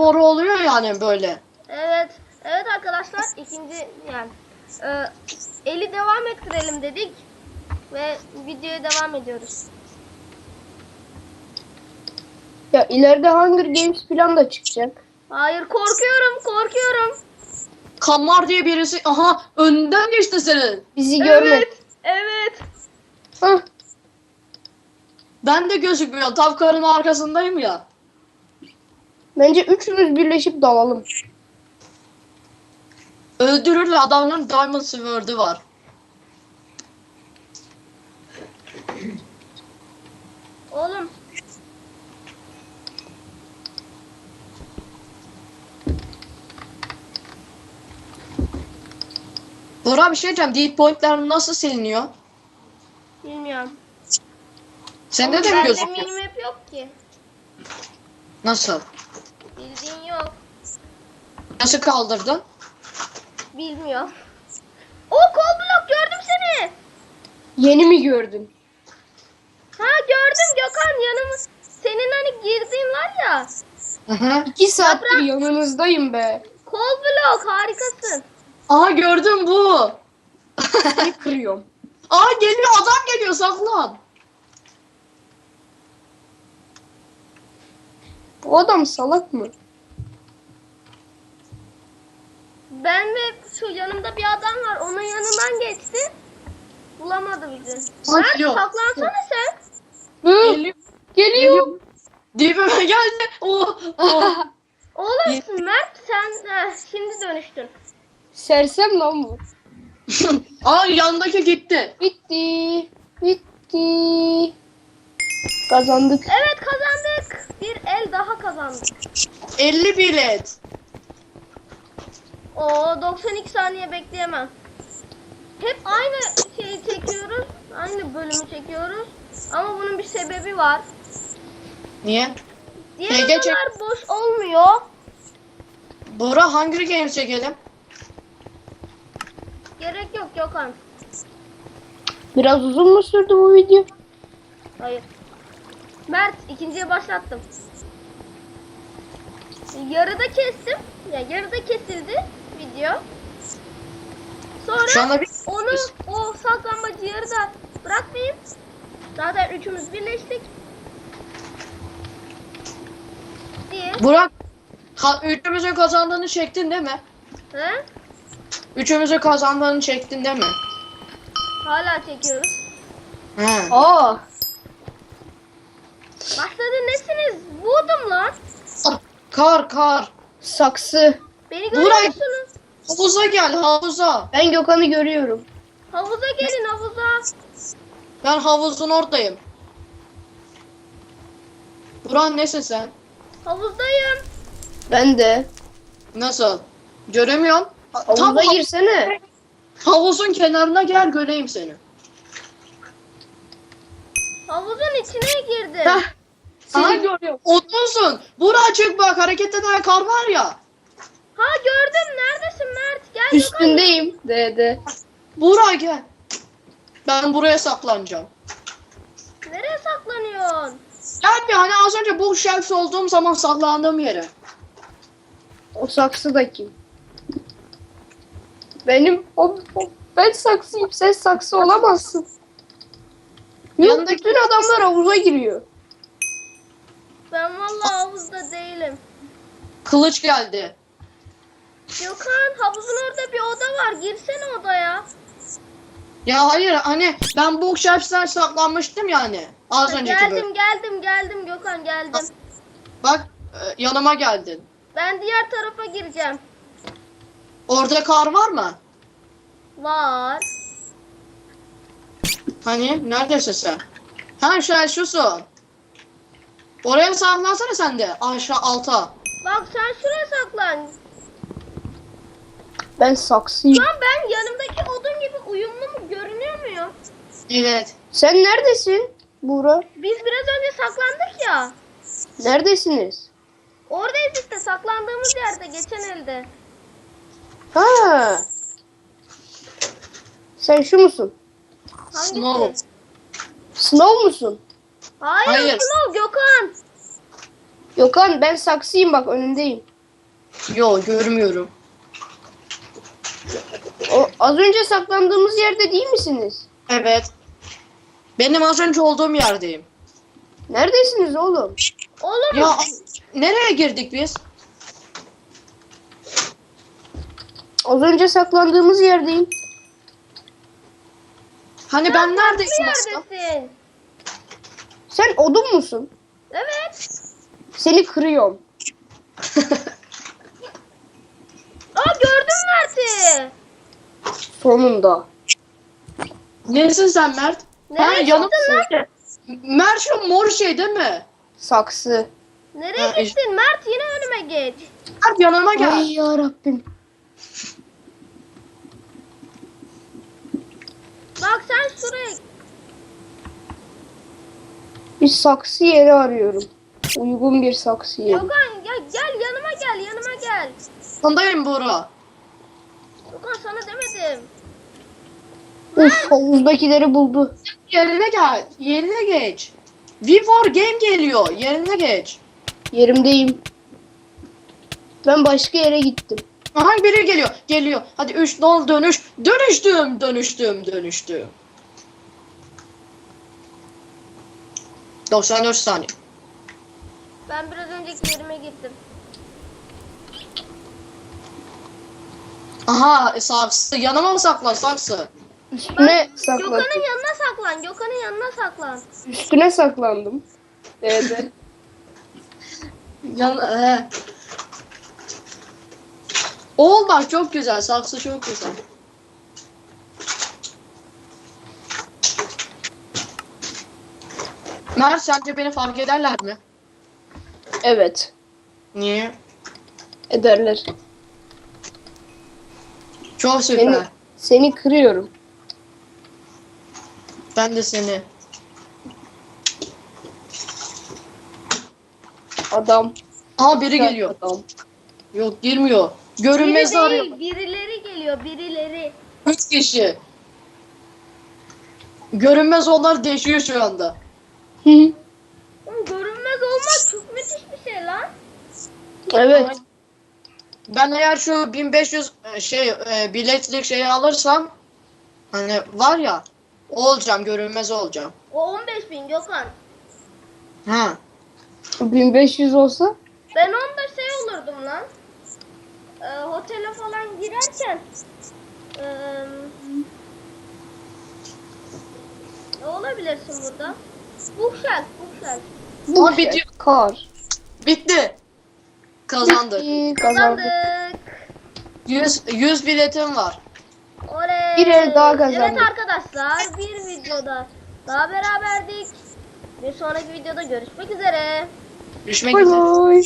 boru oluyor yani böyle. Evet. Evet arkadaşlar ikinci yani e, eli devam ettirelim dedik ve videoya devam ediyoruz. Ya ileride Hunger Games falan da çıkacak. Hayır korkuyorum korkuyorum. Kamar diye birisi aha önden geçti senin. Bizi görmedi. Evet. Evet. Hah, Ben de gözükmüyor. Tam karın arkasındayım ya. Bence üçümüz birleşip dalalım. Öldürürler adamların Diamond Sword'u var. Oğlum Bora bir şey diyeceğim. Deep pointler nasıl siliniyor? bilmiyorum. Sende de mi Bende gözüküyor? minimap yok ki. Nasıl? Bildiğin yok. Nasıl kaldırdın? Bilmiyorum. O kol blok gördüm seni. Yeni mi gördün? Ha gördüm Gökhan yanımız. Senin hani girdiğin var ya. Hı. İki saattir yanınızdayım be. Kol blok harikasın. Aha gördüm bu. Ne kırıyorum? Aa geliyor adam geliyor saklan. Bu adam salak mı? Ben ve şu yanımda bir adam var. Onun yanından geçti. Bulamadı bizi. Mert yok. saklansana sen. Hı? Geliyor. Geliyor. Dibime geldi. Oh, oh. Oğlum Mert sen eh, şimdi dönüştün. Sersem lan bu. Aa yanındaki gitti. Bitti. Bitti. Kazandık. Evet kazandık. Bir el daha kazandık. 50 bilet. O 92 saniye bekleyemem. Hep aynı şeyi çekiyoruz. Aynı bölümü çekiyoruz. Ama bunun bir sebebi var. Niye? Diğer çek- odalar boş olmuyor. Bora Hunger Games çekelim. Gerek yok Gökhan. Biraz uzun mu sürdü bu video? Hayır. Mert ikinciye başlattım. Yarıda kestim. Ya yarıda kesildi video. Sonra Şu anda bir... onu o saklanmacı yarıda bırakmayayım. Zaten üçümüz birleştik. Diye. Burak ha, üçümüzün kazandığını çektin değil mi? He? Üçümüzün kazandığını çektin değil mi? Hala çekiyoruz. He. Aa. Başladı nesiniz? Vurdum lan. Kar kar. Saksı. Beni görüyor musunuz? Havuza gel havuza. Ben Gökhan'ı görüyorum. Havuza gelin havuza. Ben havuzun oradayım. Burak nesin sen? Havuzdayım. Ben de. Nasıl? Göremiyorum. Ha- Tam Havuza ha- girsene. havuzun kenarına gel göreyim seni. Havuzun içine girdim. Hah. Aha, görüyorum. Otlusun. Burak çık bak hareket eden kar var ya. Ha gördüm. Neredesin Mert? Gel. Üstündeyim. De Burak gel. Ben buraya saklanacağım. Nereye saklanıyorsun? Gel bir hani az önce bu shelf olduğum zaman saklandığım yere. O saksı da kim? Benim o, o- ben saksıyım. Sen saksı olamazsın. Yok Yanındaki- bütün adamlar havuza giriyor. Ben vallahi havuzda değilim. Kılıç geldi. Gökhan havuzun orada bir oda var. Girsene odaya. Ya hayır hani ben bu shelf'ten saklanmıştım yani. Az Ha, önceki geldim bölüm. geldim geldim Gökhan geldim. Bak e, yanıma geldin. Ben diğer tarafa gireceğim. Orada kar var mı? Var. Hani neredesin sen? Ha şey şusun. Oraya saklansana sen de aşağı alta. Bak sen şuraya saklan. Ben saksıyım. Şu an ben yanımdaki odun gibi uyumlu mu görünüyor muyum? Evet. Sen neredesin Buğra? Biz biraz önce saklandık ya. Neredesiniz? Oradayız işte saklandığımız yerde geçen elde. Ha. Sen şu musun? Hangisi? Snow. Snow musun? Hayır, Hayır. Snow Gökhan. Gökhan ben saksıyım bak önündeyim. Yo görmüyorum. O, az önce saklandığımız yerde değil misiniz? Evet. Benim az önce olduğum yerdeyim. Neredesiniz oğlum? Oğlum Ya nereye girdik biz? Az önce saklandığımız yerdeyim. Hani ben neredeyim aslında? yerdesin. Sen odun musun? Evet. Seni kırıyorum. Aa gördüm Mert'i. Sonunda. Neresin sen Mert? Nereye yanım- gittin lan? Mert şu mor şey değil mi? Saksı. Nereye Ha, gittin? Mert yine önüme geç. Mert yanıma gel. Ay ya Rabbim. Bak sen şuraya. Bir saksı yeri arıyorum. Uygun bir saksı yeri. Gökhan ya gel yanıma gel yanıma gel. Sondayım Buğra. Gökhan sana demedim. Uf havuzdakileri buldu. Yerine gel. Yerine geç. We for game geliyor. Yerine geç. Yerimdeyim. Ben başka yere gittim. Aha biri geliyor. Geliyor. Hadi 3 nol dönüş. Dönüştüm. Dönüştüm. Dönüştüm. 94 saniye. Ben biraz önceki yerime gittim. Aha e, saksı. Yanıma mı saklan saksı? Üstüne saklandım. Gökhan'ın yanına saklan. Gökhan'ın yanına saklan. Üstüne saklandım. Evet. Yan he. Oğul bak çok güzel. Saksı çok güzel. Mert sence beni fark ederler mi? evet. Niye? Ederler. Çok süper. Seni, seni kırıyorum. Ben de seni. Adam. Aa biri geliyor. Adam. Yok girmiyor. Biri Görünmezi arıyor. değil, birileri geliyor, birileri. Üç kişi. Görünmez onlar değişiyor şu anda. Görünmez olmak çok müthiş bir şey lan. evet. Ben eğer şu 1500 e, şey e, biletlik şeyi alırsam hani var ya o olacağım görünmez olacağım. O 15 bin Gökhan. Ha. 1500 olsa Ben onda şey olurdum lan. Ee, otele falan girerken. Ne olabilirsin burada? Bookshelf, bookshelf. bu şey, bitiyor. kar. Bitti. Kazandık. Bitti, Kazandık. Kazandık. 100 100 biletim var. Oley. Bir el daha kazandık. Evet arkadaşlar bir videoda daha beraberdik. Bir sonraki videoda görüşmek üzere. Düşmek Bay üzere. bay.